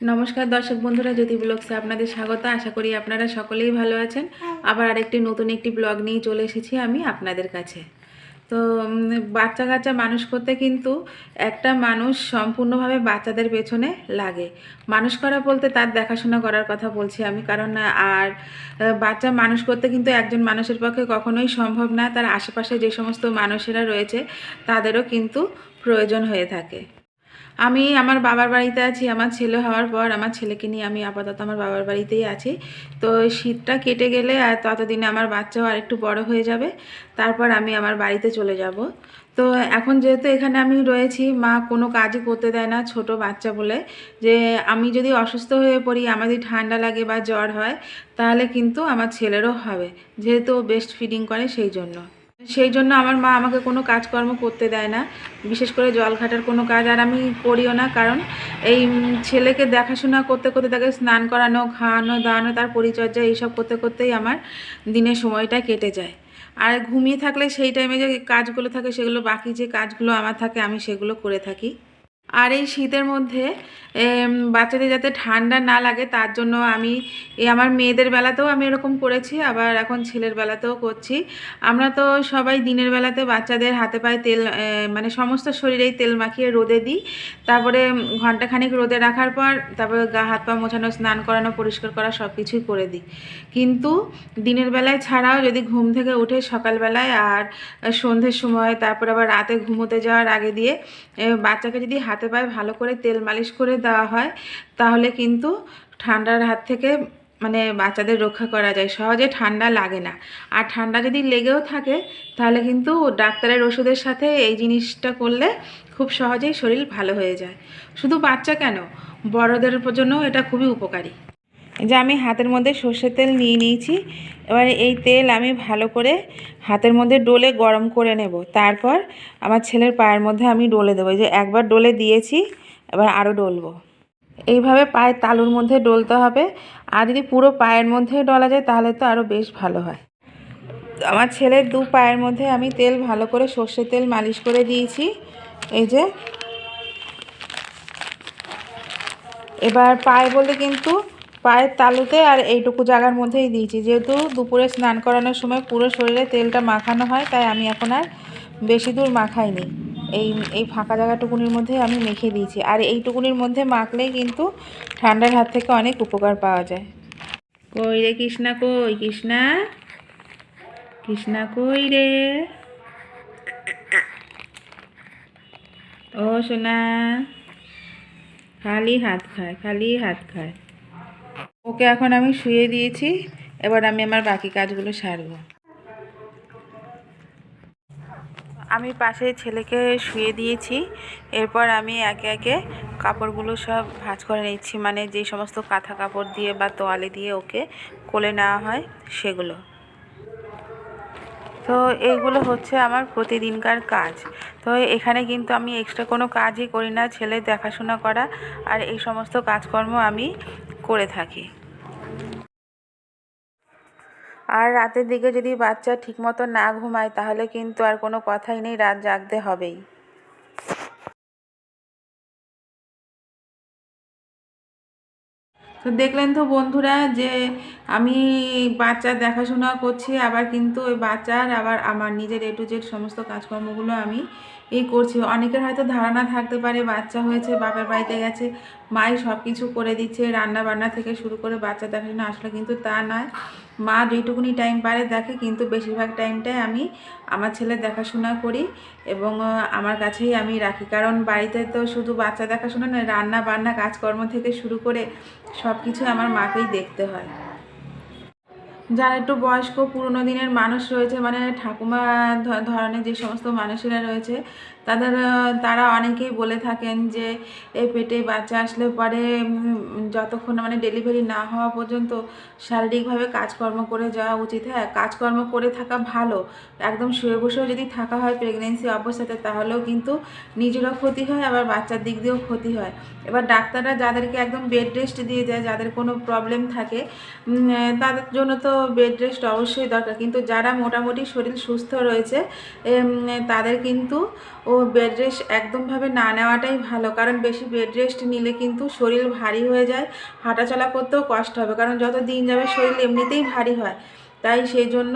নমস্কার দর্শক বন্ধুরা জ্যোতি ব্লগসে আপনাদের স্বাগত। আশা করি আপনারা সকলেই ভালো আছেন। আবার আরেকটি নতুন একটি ব্লগ নিয়ে চলে এসেছি আমি আপনাদের কাছে। তো বাচ্চা কাচ্চা মানুষ করতে কিন্তু একটা মানুষ সম্পূর্ণভাবে বাচ্চাদের পেছনে লাগে। মানুষ করা বলতে তার দেখাশোনা করার কথা বলছি আমি কারণ আর বাচ্চা মানুষ করতে কিন্তু একজন মানুষের পক্ষে কখনোই সম্ভব না। তার আশেপাশে যে সমস্ত মানুষেরা রয়েছে তাদেরও কিন্তু প্রয়োজন হয়ে থাকে। আমি আমার বাবার বাড়িতে আছি, আমার ছেলে হওয়ার পর আমার ছেলেকে নিয়ে আমি আপাতত আমার বাবার বাড়িতেই আছি। তো শীতটা কেটে গেলে আর ততদিনে আমার বাচ্চাও আর একটু বড় হয়ে যাবে, তারপর আমি আমার বাড়িতে চলে যাব। তো এখন যেহেতু এখানে আমি রয়েছি, মা কোনো কাজই করতে দেয় না ছোট বাচ্চা বলে। যে আমি যদি অসুস্থ হয়ে পড়ি যদি ঠান্ডা লাগে বা জ্বর হয়, তাহলে কিন্তু আমার ছেলেরও হবে, যেহেতু বেস্ট ফিডিং করে সেই জন্য। সেই জন্য আমার মা আমাকে কোনো কাজকর্ম করতে দেয় না। বিশেষ করে জল ঘাটার কোনো কাজ আর আমি করিও না। কারণ এই ছেলেকে দেখাশোনা করতে করতে তাকে স্নান করানো, খাওয়ানো, দাওয়ানো, তার পরিচর্যা এইসব করতে করতেই আমার দিনের সময়টা কেটে যায়। আর ঘুমিয়ে থাকলে সেই টাইমে যে কাজগুলো থাকে সেগুলো বাকি যে কাজগুলো আমার থাকে আমি সেগুলো করে থাকি। আর এই শীতের মধ্যে বাচ্চাদের যাতে ঠান্ডা না লাগে, তার জন্য আমি আমার মেয়েদের বেলাতেও আমি এরকম করেছি, আবার এখন ছেলের বেলাতেও করছি। আমরা তো সবাই দিনের বেলাতে বাচ্চাদের হাতে পায়ে তেল মানে সমস্ত শরীরেই তেল মাখিয়ে রোদে দিই। তারপরে ঘন্টাখানেক রোদে রাখার পর, তারপরে গা, হাত, পা মোছানো, স্নান করানো, পরিষ্কার করা সব কিছুই করে দিই। কিন্তু দিনের বেলায় ছাড়াও যদি ঘুম থেকে উঠে সকালবেলায় আর সন্ধ্যের সময়, তারপর আবার রাতে ঘুমোতে যাওয়ার আগে দিয়ে বাচ্চাকে যদি হাতে পায়ে ভালো করে তেল মালিশ করে দেওয়া হয়। তাহলে কিন্তু ঠান্ডার হাত থেকে মানে বাচ্চাদের রক্ষা করা যায়। সহজে ঠান্ডা লাগে না। আর ঠান্ডা যদি লেগেও থাকে, তাহলে কিন্তু ডাক্তারের ওষুধের সাথে এই জিনিসটা করলে খুব সহজেই শরীর ভালো হয়ে যায়। শুধু বাচ্চা কেন, বড়দের জন্য এটা খুবই উপকারী। যে আমি হাতের মধ্যে সর্ষের তেল নিয়ে নিয়েছি। এবার এই তেল আমি ভালো করে হাতের মধ্যে ডোলে গরম করে নেব। তারপর আমার ছেলের পায়ের মধ্যে আমি ডলে দেবো। যে একবার ডলে দিয়েছি, এবার আরও ডলবো। এইভাবে পায়ের তালুর মধ্যে ডলতে হবে। আর যদি পুরো পায়ের মধ্যে ডলা যায়, তাহলে তো আরও বেশ ভালো হয়। আমার ছেলের দু পায়ের মধ্যে আমি তেল ভালো করে সর্ষের তেল মালিশ করে দিয়েছি। এই যে। এবার পায়ে বলতে কিন্তু পায়ের তালুতে আর এইটুকু জায়গার মধ্যেই দিয়েছি। যেহেতু দুপুরে স্নান করানোর সময় পুরো শরীরে তেলটা মাখানো হয়, তাই আমি এখন আর বেশি দূর মাখাইনি। এই এই ফাঁকা জায়গাটুকুনির মধ্যে আমি মেখে দিয়েছি। আর এইটুকুনির মধ্যে মাখলেই কিন্তু ঠান্ডার হাত থেকে অনেক উপকার পাওয়া যায়। কই রে কৃষ্ণা কই? কৃষ্ণা? কৃষ্ণা কই রে? ও সোনা, খালি হাত খায়, খালি হাত খায়। ওকে এখন আমি শুয়ে দিয়েছি, এবার আমি আমার বাকি কাজগুলো সারবো। আমি পাশে ছেলেকে শুয়ে দিয়েছি, এরপর আমি একে একে কাপড়গুলো সব ভাঁজ করে নিচ্ছি মানে যে সমস্ত কাঁথা কাপড় দিয়ে বা তোয়ালে দিয়ে ওকে কোলে নেওয়া হয় সেগুলো। তো এইগুলো হচ্ছে আমার প্রতিদিনকার কাজ। তো এখানে কিন্তু আমি এক্সট্রা কোনো কাজই করি না, ছেলে দেখাশোনা করা আর এই সমস্ত কাজকর্ম আমি করে থাকি। আর রাতের দিকে যদি বাচ্চা ঠিকমতো না ঘুমায়, তাহলে কিন্তু আর কোনো কথাই নেই, রাত জাগতে হবেই। তো দেখলেন তো বন্ধুরা যে আমি বাচ্চার দেখাশোনা করছি, আবার কিন্তু ওই বাচ্চার, আবার আমার নিজের এ টু জেড সমস্ত কাজকর্মগুলো আমি এই করছি। অনেকের হয়তো ধারণা থাকতে পারে, বাচ্চা হয়েছে, বাপের বাড়িতে গেছে, মাই সব কিছু করে দিচ্ছে রান্না বান্না থেকে শুরু করে বাচ্চা দেখাশোনা আসলে কিন্তু তা নয়। মা যেটুকুনি টাইম পারে দেখে, কিন্তু বেশিরভাগ টাইমটাই আমি আমার ছেলের দেখাশোনা করি এবং আমার কাছেই আমি রাখি। কারণ বাড়িতে তো শুধু বাচ্চা দেখাশোনা নয় রান্না বান্না কাজকর্ম থেকে শুরু করে সব কিছু আমার মাকেই দেখতে হয়। যারা একটু বয়স্ক পুরনো দিনের মানুষ রয়েছে মানে ঠাকুমা ধরনের যে সমস্ত মানুষেরা রয়েছে তাদের তারা অনেকেই বলে থাকেন যে এই পেটে বাচ্চা আসলে পরে যতক্ষণ মানে ডেলিভারি না হওয়া পর্যন্ত শারীরিকভাবে কাজকর্ম করে যাওয়া উচিত। হ্যাঁ কাজকর্ম করে থাকা ভালো। একদম শুয়ে বসেও যদি থাকা হয় প্রেগনেন্সি অবস্থাতে, তাহলেও কিন্তু নিজেরও ক্ষতি হয়, আবার বাচ্চার দিক দিয়েও ক্ষতি হয়। এবার ডাক্তাররা যাদেরকে একদম বেড রেস্ট দিয়ে দেয়, যাদের কোনো প্রবলেম থাকে তাদের জন্য তো বেড রেস্ট অবশ্যই দরকার। কিন্তু যারা মোটামুটি শরীর সুস্থ রয়েছে তাদের কিন্তু ও বেড রেস্ট একদমভাবে না নেওয়াটাই ভালো। কারণ বেশি বেড রেস্ট নিলে কিন্তু শরীর ভারী হয়ে যায়, হাঁটাচলা করতেও কষ্ট হবে। কারণ যত দিন যাবে শরীর এমনিতেই ভারী হয়। তাই সেই জন্য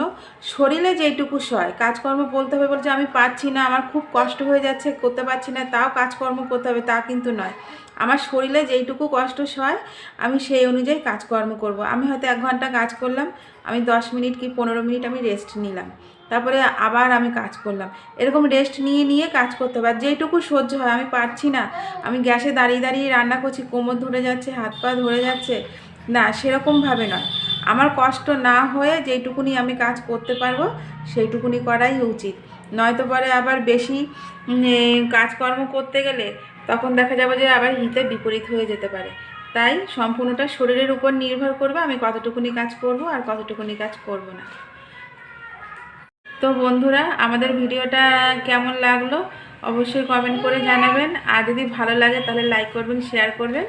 শরীরে যেইটুকু সয়, কাজকর্ম বলতে হবে বলছে আমি পারছি না, আমার খুব কষ্ট হয়ে যাচ্ছে, করতে পারছি না, তাও কাজকর্ম করতে হবে, তা কিন্তু নয়। আমার শরীরে যেইটুকু কষ্ট সয়, আমি সেই অনুযায়ী কাজকর্ম করব। আমি হয়তো এক ঘণ্টা কাজ করলাম, আমি দশ মিনিট কি পনেরো মিনিট আমি রেস্ট নিলাম। তারপরে আবার আমি কাজ করলাম। এরকম রেস্ট নিয়ে নিয়ে কাজ করতে হবে। আর যেইটুকু সহ্য হয়, আমি পারছি না। আমি গ্যাসে দাঁড়িয়ে দাঁড়িয়ে রান্না করছি, কোমর ধরে যাচ্ছে, হাত পা ধরে যাচ্ছে। না সেরকমভাবে নয়। আমার কষ্ট না হয়ে যেইটুকুনি আমি কাজ করতে পারব, সেইটুকুনি করাই উচিত। নয়তো পরে আবার বেশি কাজকর্ম করতে গেলে তখন দেখা যাবে যে আবার হিতে বিপরীত হয়ে যেতে পারে। তাই সম্পূর্ণটা শরীরের উপর নির্ভর করবে আমি কতটুকুনি কাজ করব আর কতটুকুনি কাজ করব না। তো বন্ধুরা, আমাদের ভিডিওটা কেমন লাগল অবশ্যই কমেন্ট করে জানাবেন। আর যদি ভালো লাগে তাহলে লাইক করবেন শেয়ার করবেন।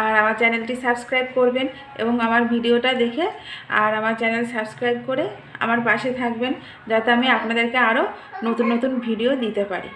আর আমার চ্যানেলটি সাবস্ক্রাইব করবেন এবং আমার ভিডিওটা দেখে আর আমার চ্যানেল সাবস্ক্রাইব করে আমার পাশে থাকবেন, যাতে আমি আপনাদেরকে আরও নতুন নতুন ভিডিও দিতে পারি।